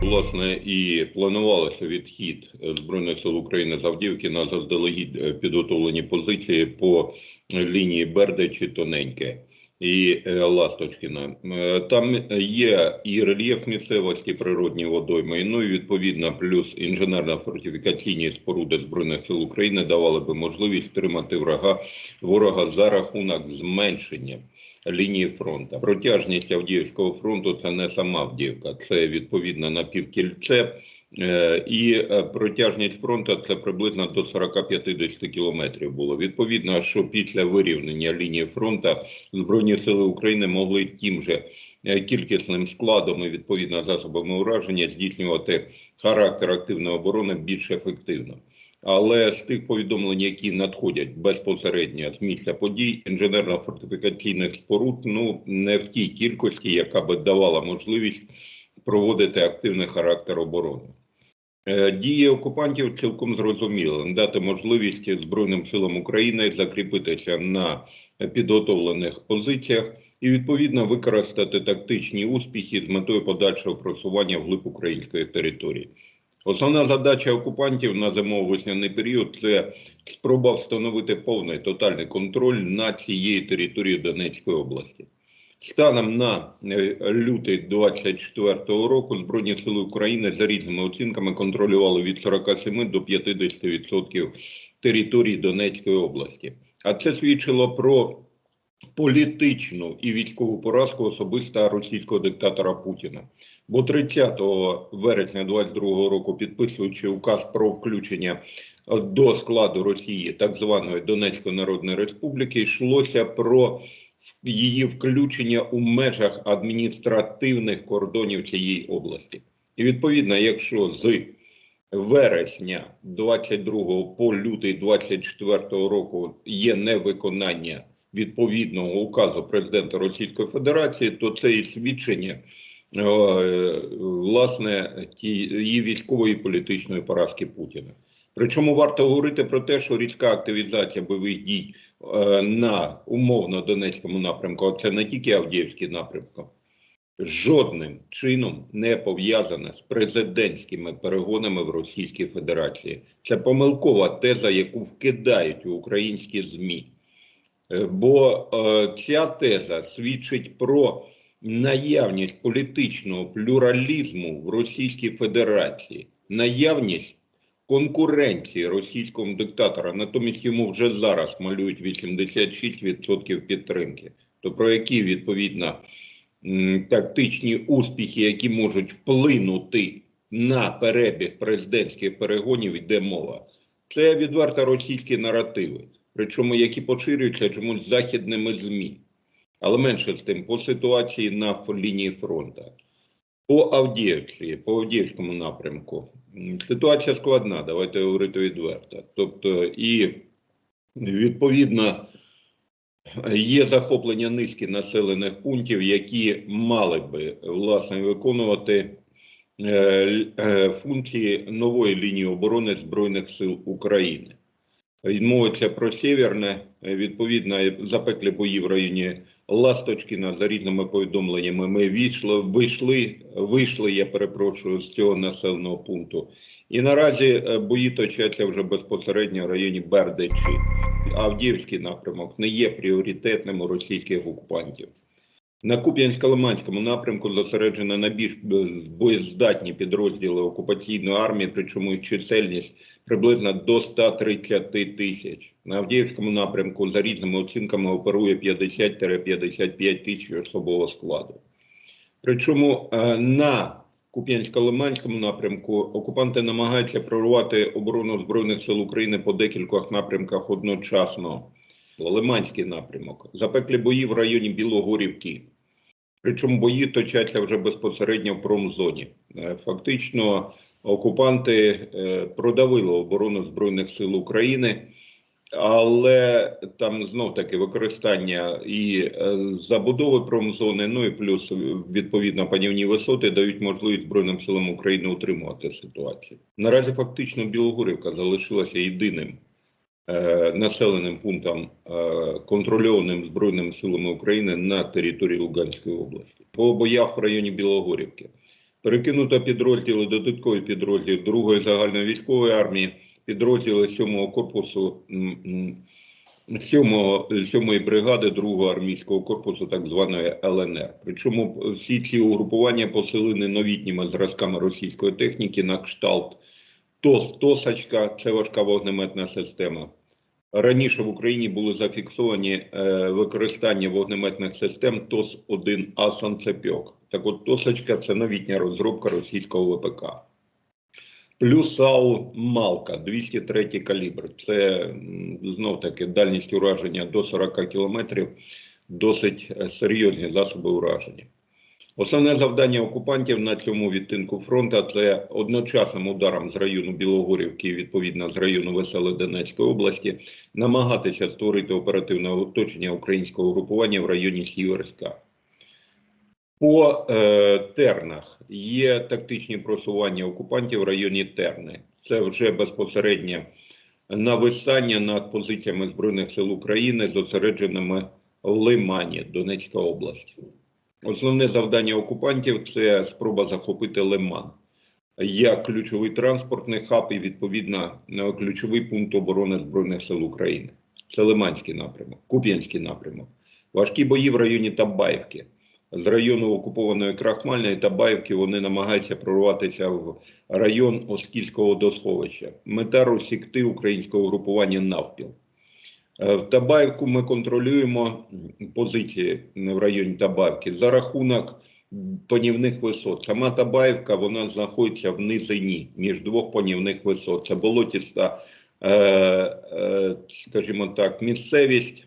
Власне, і планувалося відхід Збройних сил України з Авдіївки на заздалегідь е, підготовлені позиції по лінії Бердичі тоненьке і е, Ласточкіна. Е, Там є і рельєф місцевості, природні водойми, ну і відповідно плюс інженерно-фортифікаційні споруди Збройних сил України давали би можливість тримати врага ворога за рахунок зменшення лінії фронту. Протяжність Авдіївського фронту це не сама Авдіївка, це відповідно напівкільце. Е, І е, протяжність фронту це приблизно до 40-50 кілометрів було. Відповідно, що після вирівнення лінії фронту Збройні сили України могли тим же е, кількісним складом і відповідно засобами ураження здійснювати характер активної оборони більш ефективно. Але з тих повідомлень, які надходять безпосередньо з місця подій, інженерно-фортифікаційних споруд ну не в тій кількості, яка би давала можливість проводити активний характер оборони. Е, Дії окупантів цілком зрозуміли дати можливість Збройним силам України закріпитися на підготовлених позиціях і відповідно використати тактичні успіхи з метою подальшого просування вглиб української території. Основна задача окупантів на зимово-весняний період це спроба встановити повний тотальний контроль над цією територією Донецької області. Станом на е, лютий 24-го року Збройні сили України за різними оцінками контролювали від 47 до 50% території Донецької області. А це свідчило про політичну і військову поразку особиста російського диктатора Путіна. Бо 30 вересня 22 року, підписуючи указ про включення е, до складу Росії так званої Донецької Народної Республіки, йшлося про її включення у межах адміністративних кордонів цієї області. І відповідно, якщо з вересня 22 по лютий 24 року є невиконання відповідного указу президента Російської Федерації, то це і свідчення е, власне тієї військової і політичної поразки Путіна. Причому варто говорити про те, що різка активізація бойових дій е, на умовно Донецькому напрямку, а це не тільки Авдіївський напрямок, жодним чином не пов'язана з президентськими перегонами в Російській Федерації. Це помилкова теза, яку вкидають у українські ЗМІ. Е, Бо е, ця теза свідчить про наявність політичного плюралізму в Російській Федерації, наявність конкуренції російського диктатора, натомість йому вже зараз малюють 86% підтримки. То про які відповідно тактичні успіхи, які можуть вплинути на перебіг президентських перегонів, йде мова. Це відверто російські наративи, причому які поширюються чомусь західними ЗМІ. Але менше з тим, по ситуації на лінії фронту. По Авдіївці, по Авдіївському напрямку ситуація складна, давайте говорити відверто. Тобто, і відповідно є захоплення низки населених пунктів, які мали би власне виконувати е, е, функції нової лінії оборони Збройних сил України. Мовиться про Сєвєрне, е, відповідно, запеклі бої в районі Ласточкіна за різними повідомленнями. Ми війшли, вийшли, вийшли, я перепрошую, з цього населеного пункту. І наразі е, бої точаться вже безпосередньо в районі Бердичі. Авдіївський напрямок не є пріоритетним у російських окупантів. На Куп'янсько-Лиманському напрямку зосереджено найбільш боєздатні підрозділи окупаційної армії, причому їх чисельність приблизно до 130 тисяч. На Авдіївському напрямку за різними оцінками оперує 50-55 тисяч особового складу. Причому е, на Куп'янсько-Лиманському напрямку окупанти намагаються прорвати оборону Збройних сил України по декількох напрямках одночасно. Лиманський напрямок, запеклі бої в районі Білогорівки. Причому бої точаться вже безпосередньо в промзоні. Е, Фактично, окупанти е, продавили оборону Збройних сил України, але там знов таки використання і е, забудови промзони, ну і плюс відповідно панівні висоти дають можливість Збройним силам України утримувати ситуацію. Наразі фактично Білогорівка залишилася єдиним населеним пунктом, е, контрольованим Збройними силами України на території Луганської області. По боях в районі Білогорівки. Перекинуто підрозділи, додаткові підрозділи 2-ї загальної військової армії, підрозділи 7-го корпусу, 7-го, 7-ї бригади 2-го армійського корпусу, так званої ЛНР. Причому всі ці угрупування посилені новітніми зразками російської техніки на кшталт ТОС, ТОСАЧКА, це важка вогнеметна система. Раніше в Україні були зафіксовані е, використання вогнеметних систем ТОС-1А «Санцепьок». Так от ТОСАЧКА – це новітня розробка російського ВПК. Плюс САУ «Малка» 203 калібр. Це м, знов-таки дальність ураження до 40 кілометрів, досить е, серйозні засоби ураження. Основне завдання окупантів на цьому відтинку фронту це одночасним ударом з району Білогорівки, відповідно з району Веселе Донецької області, намагатися створити оперативне оточення українського групування в районі Сіверська. По е, тернах є тактичні просування окупантів в районі Терни. Це вже безпосередньо нависання над позиціями Збройних сил України, зосередженими в Лимані, Донецька область. Основне завдання окупантів це спроба захопити Лиман як ключовий транспортний хаб і відповідно ключовий пункт оборони Збройних сил України. Це Лиманський напрямок, Куп'янський напрямок. Важкі бої в районі Табаївки. З району окупованої Крахмальної Табаївки вони намагаються прорватися в район Оскільського досховища. Мета розсікти українського угрупування навпіл. Е, В Табаївку ми контролюємо позиції в районі Табаївки за рахунок панівних висот. Сама Табаївка вона знаходиться в низині між двох панівних висот. Це болотіста, е, е, скажімо так, місцевість.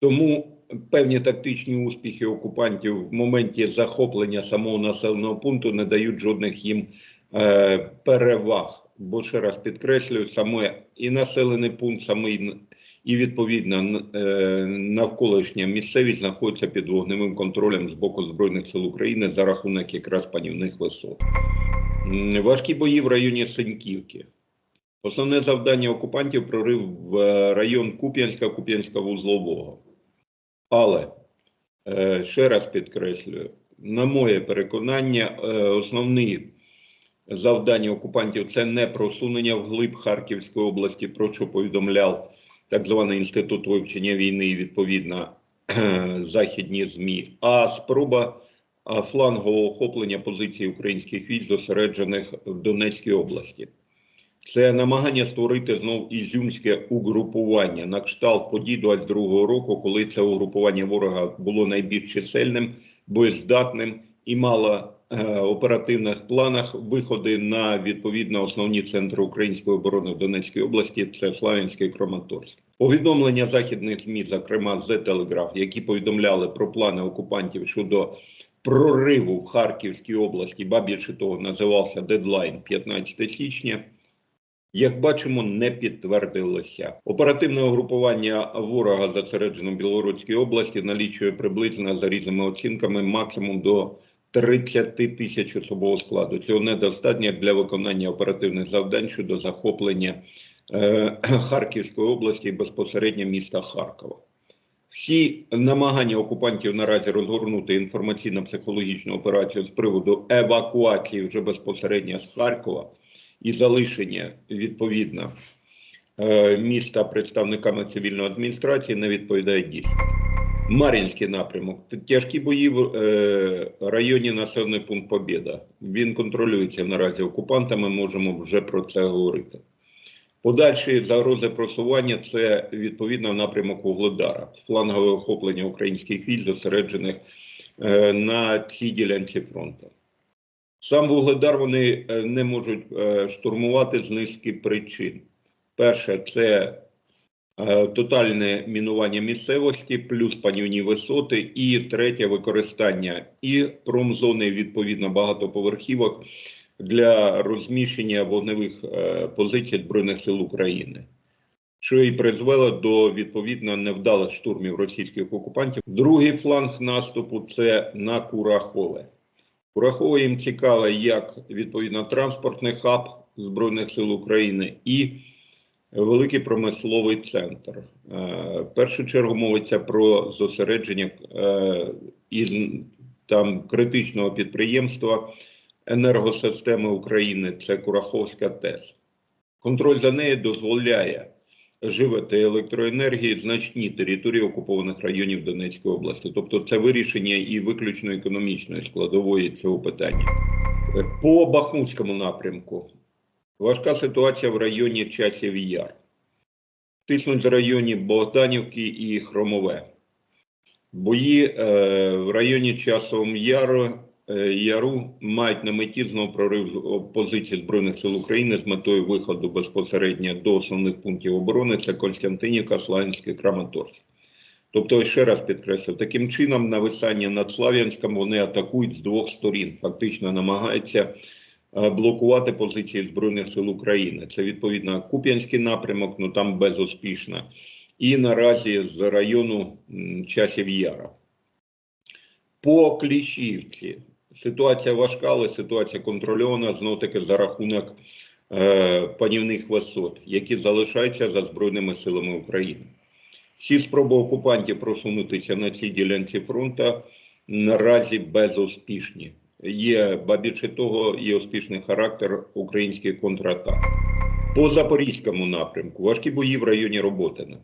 Тому певні тактичні успіхи окупантів в моменті захоплення самого населеного пункту не дають жодних їм переваг. Бо ще раз підкреслюю, саме і населений пункт, самий і відповідно е, навколишня місцевість знаходиться під вогневим контролем з боку збройних сил України за рахунок якраз панівних висот. Важкі бої в районі Сеньківки. Основне завдання окупантів прорив в е, район Куп'янська, Куп'янська вузлового. Але е, ще раз підкреслюю, на моє переконання, основні завдання окупантів це не просунення вглиб Харківської області, про що повідомляв так званий інститут вивчення війни і відповідно західні змі, а спроба флангового охоплення позицій українських військ, зосереджених в Донецькій області. Це намагання створити знов ізюмське угрупування на кшталт подій 22-го року, коли це угрупування ворога було найбільш чисельним, боєздатним і мало оперативних планах виходи на відповідно основні центри української оборони в Донецькій області. Це Славянське і Краматорськ. Повідомлення західних ЗМІ, зокрема The Telegraph, які повідомляли про плани окупантів щодо прориву в Харківській області, ба більше того, називався дедлайн 15 січня. Як бачимо, не підтвердилося. Оперативне угрупування ворога зосереджено в Білоруській області налічує приблизно за різними оцінками максимум до 30 тисяч особового складу. Цього недостатньо для виконання оперативних завдань щодо захоплення е, Харківської області і безпосередньо міста Харкова. Всі намагання окупантів наразі розгорнути інформаційно-психологічну операцію з приводу евакуації вже безпосередньо з Харкова і залишення відповідно е, міста представниками цивільної адміністрації не відповідають дійсності. Мар'їнський напрямок. Тяжкі бої в е, районі населений пункт Побєда. Він контролюється наразі окупантами, можемо вже про це говорити. Подальші загрози просування це відповідно напрямок Вугледара, флангове охоплення українських військ, зосереджених е, на цій ділянці фронту. Сам Вугледар вони е, не можуть е, штурмувати з низки причин. Перше, це тотальне мінування місцевості, плюс панівні висоти, і третє використання і промзони, відповідно, багатоповерхівок для розміщення вогневих е, позицій Збройних сил України. Що і призвело до відповідно невдалих штурмів російських окупантів. Другий фланг наступу це на Курахове. Курахове їм цікаве як відповідно транспортний хаб Збройних сил України і великий промисловий центр. Е, В першу чергу мовиться про зосередження е, із там критичного підприємства енергосистеми України це Кураховська ТЕС. Контроль за нею дозволяє живити електроенергії значні території окупованих районів Донецької області. Тобто це вирішення і виключно економічної складової цього питання. Е, По Бахмутському напрямку важка ситуація в районі Часів Яр. Тиснуть в районі Богданівки і Хромове. Бої е, в районі Часовому Яру, е, Яру мають на меті знову прорив позицій Збройних сил України з метою виходу безпосередньо до основних пунктів оборони. Це Константинівка, Славянське, Краматорськ. Тобто, ще раз підкреслю, таким чином нависання над Слав'янськом вони атакують з двох сторін, фактично намагаються блокувати позиції Збройних сил України. Це відповідно Куп'янський напрямок, ну там безуспішно. І наразі з району Часів Яра. По Кліщівці ситуація важка, але ситуація контрольована знов таки за рахунок е, панівних висот, які залишаються за Збройними силами України. Всі спроби окупантів просунутися на цій ділянці фронту наразі безуспішні. Є, ба більше того, є успішний характер українських контратак. По Запорізькому напрямку важкі бої в районі Роботина.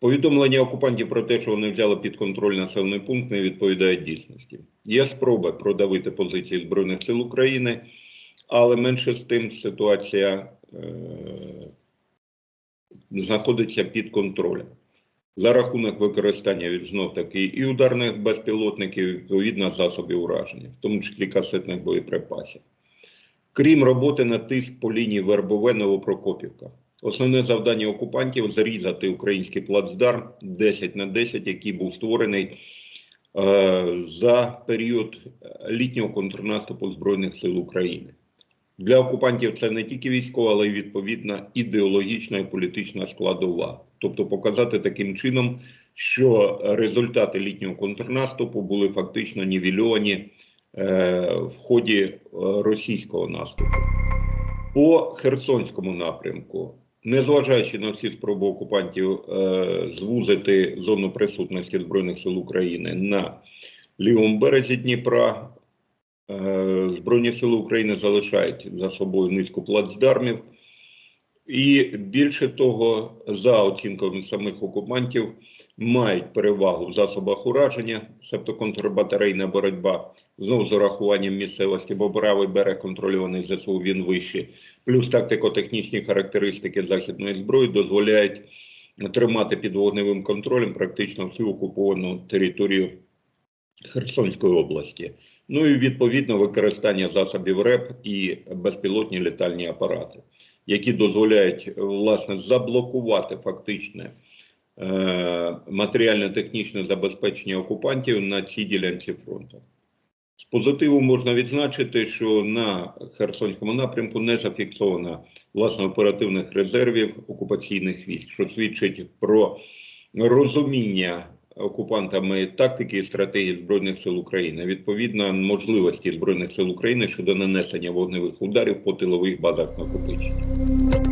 Повідомлення окупантів про те, що вони взяли під контроль населений пункт, не відповідають дійсності. Є спроби продавити позиції Збройних сил України, але менше з тим ситуація е- знаходиться під контролем. За рахунок використання від знов таки і ударних безпілотників, і, відповідно засобів ураження, в тому числі касетних боєприпасів. Крім роботи на тиск по лінії Вербове Новопрокопівка. Основне завдання окупантів зарізати український плацдарм 10 на 10, який був створений е, за період літнього контрнаступу Збройних сил України. Для окупантів це не тільки військова, але й відповідна ідеологічна і політична складова. Тобто показати таким чином, що результати літнього контрнаступу були фактично нівельовані е, в ході е, російського наступу. По Херсонському напрямку, незважаючи на всі спроби окупантів е, звузити зону присутності Збройних сил України на лівому березі Дніпра, е, Збройні сили України залишають за собою низку плацдармів. І більше того, за оцінками самих окупантів, мають перевагу в засобах ураження, тобто контрбатарейна боротьба, знову з урахуванням місцевості, бо правий берег контрольований ЗСУ, він вищий. Плюс тактико-технічні характеристики західної зброї дозволяють тримати під вогневим контролем практично всю окуповану територію Херсонської області. Ну і відповідно використання засобів РЕП і безпілотні літальні апарати які дозволяють власне заблокувати фактичне е, матеріально-технічне забезпечення окупантів на цій ділянці фронту. З позитиву можна відзначити, що на Херсонському напрямку не зафіксовано власне оперативних резервів окупаційних військ, що свідчить про розуміння окупантами тактики і стратегії збройних сил України, відповідно можливості збройних сил України щодо нанесення вогневих ударів по тилових базах накопичення.